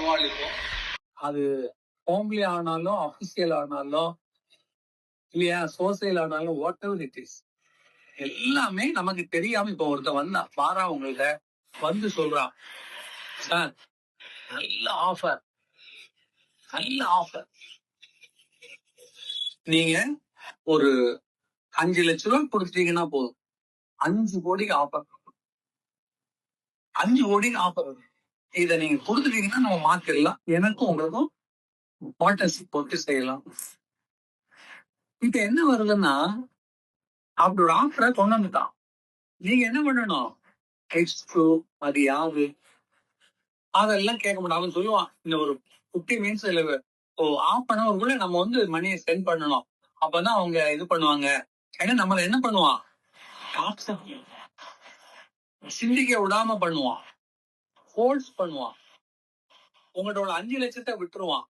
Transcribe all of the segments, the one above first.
சமாளிப்போம். அது ஹோம்லி ஆனாலும் அஃபிஷியல் ஆனாலும் இல்லையா? சோசியல் ஆனாலும் வாட் எவர் இட் இஸ் எல்லாமே நமக்கு தெரியாம இப்ப ஒருத்தன் வந்தா பாரா உங்கள்ட்ட வந்து சொல்றான். சார் நல்ல ஆஃபர் நல்ல ஆஃபர் நீங்க ஒரு அஞ்சு லட்ச ரூபாய் கொடுத்துட்டீங்கன்னா போதும். அஞ்சு கோடிக்கு ஆஃபர் அஞ்சு கோடிக்கு ஆஃபர் வரும். இத நீங்க கொடுத்துட்டீங்கன்னா நம்ம மாத்திரலாம். எனக்கும் உங்களுக்கும் பார்ட்னர்ஷிப் போட்டு செய்யலாம். இப்ப என்ன வருதுன்னா அப்படி ஒரு ஆஃபரை கொண்டு வந்துட்டான். நீங்க என்ன பண்ணணும்? எக்ஸ்ட்ரோ அது யாரு? அதெல்லாம் கேட்க மாட்டான். அவன் சொல்லுவான் இந்த ஒரு ஃபிஃப்டி மினிட்ஸ் இல்ல ஓ ஆஃப் அன் அவருக்குள்ள நம்ம வந்து மணியை சென்ட் பண்ணணும். அப்பதான் அவங்க இது பண்ணுவாங்க. ஏன்னா நம்மள என்ன பண்ணுவான்? சிந்திக்க விடாம பண்ணுவான். ஹோல்ஸ் பண்ணுவான். உங்களோட அஞ்சு லட்சத்தை விட்டுருவான்.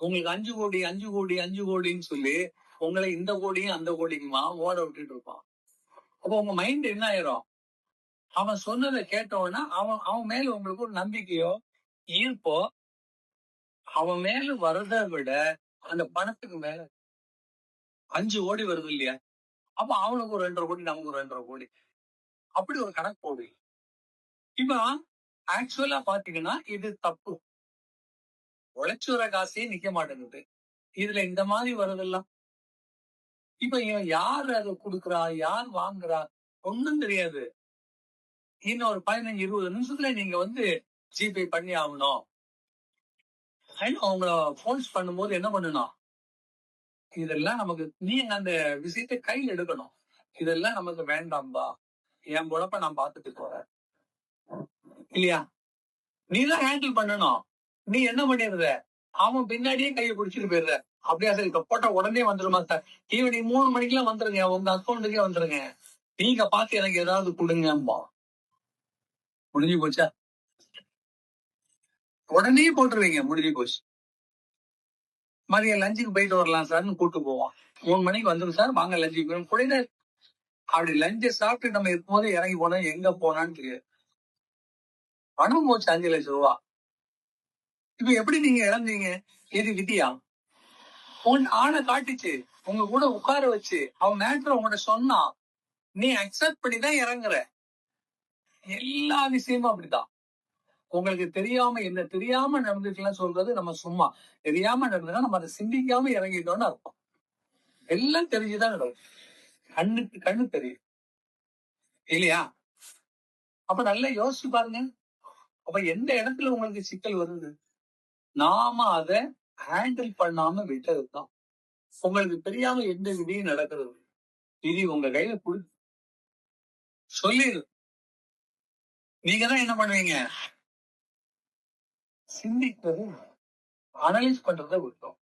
உங்களுக்கு அஞ்சு கோடி அஞ்சு கோடி அஞ்சு கோடின்னு சொல்லி உங்களை இந்த கோடியும் அந்த கோடியுமா ஓட விட்டுட்டு இருப்பான். அப்போ உங்க மைண்ட் என்ன ஆயிரும்? அவன் சொன்னதை கேட்டவனா அவன் அவன் மேல உங்களுக்கு ஒரு நம்பிக்கையோ ஈர்ப்போ அவன் மேல வர்றதை விட அந்த பணத்துக்கு மேல அஞ்சு கோடி வருது இல்லையா? அப்ப அவனுக்கு ஒரு ரெண்டரை கோடி நமக்கு ஒரு ரெண்டரை கோடி. அப்படி ஒரு கணக்கு போடு இப்ப ஆக்சுவலா பாத்தீங்கன்னா இது தப்பு. உழைச்சுற காசே நிக்க மாட்டேங்குது. இதுல இந்த மாதிரி வருதெல்லாம்? இப்ப யார் அதை கொடுக்குறா? யார் வாங்குறா? ஒண்ணும் தெரியாது. இன்னும் ஒரு பதினஞ்சு இருபது நிமிஷத்துல நீங்க வந்து ஜிபே பண்ணி ஆகணும். அவங்கள போன்ஸ் பண்ணும்போது என்ன பண்ணணும் இதெல்லாம் நமக்கு நீங்க அந்த விஷயத்தை கையில் எடுக்கணும். இதெல்லாம் நமக்கு வேண்டாம்பா. என் பொழப்ப நான் பார்த்துட்டு போறேன். இல்லையா? நீ தான் ஹேண்டில் பண்ணணும். நீ என்ன பண்ணிருந்த? அவன் பின்னாடியே கையை குடிச்சிட்டு போயிடுற அப்படியா சார் இப்ப போட்டா உடனே வந்துருமா சார்? ஈவினிங் மூணு மணிக்கெல்லாம் வந்துருங்க. உங்க அக்கௌண்ட்டுக்கே வந்துருங்க. நீங்க பார்த்து எனக்கு ஏதாவது கொடுங்கம்பா முடிஞ்சு போச்சா? உடனே போட்டுருவீங்க. முடிஞ்சு போச்சு. மதியம் லஞ்சுக்கு போயிட்டு வரலாம் சார்னு கூட்டு போவான் மூணு மணிக்கு வந்துடும் சார். வாங்க லஞ்சுக்கு குழந்தை அப்படி லஞ்சை சாப்பிட்டு நம்ம இருக்கும்போது இறங்கி போனா எங்க போனான்னு தெரியாது. பணம் போச்சு அஞ்சு லட்சம் ரூபா இப்ப எப்படி நீங்க இழந்தீங்க? எது விதியா? உன் ஆளை காட்டுச்சு. உங்க கூட உட்கார வச்சு. அவன் மேட்ரு உங்ககிட்ட சொன்னான் நீ அக்செப்ட் பண்ணி தான் இறங்குற. எல்லா விஷயமும் அப்படிதான். உங்களுக்கு தெரியாம என்ன தெரியாம நடந்துக்கலாம் சொல்றது நம்ம சும்மா. தெரியாம நடந்ததுன்னா நம்ம அதை சிந்திக்காம இறங்கிட்டோம்னு அர்த்தம். எல்லாம் தெரிஞ்சுதான் நடக்கும். கண்ணுக்கு கண்ணு தெரியும். இல்லையா? அப்ப நல்லா யோசிச்சு பாருங்க. அப்ப எந்த இடத்துல உங்களுக்கு சிக்கல் வருது? நாம அத ஹேண்டில் பண்ணாம விட்டதுதான். உங்களுக்கு தெரியாம எந்த விதியும் நடக்கிறது விதி உங்க கையில குடு. சொல்லிடு நீங்க தான் என்ன பண்ணுவீங்க? சிந்திக்கிறது அனலைஸ் பண்றத விட்டோம்.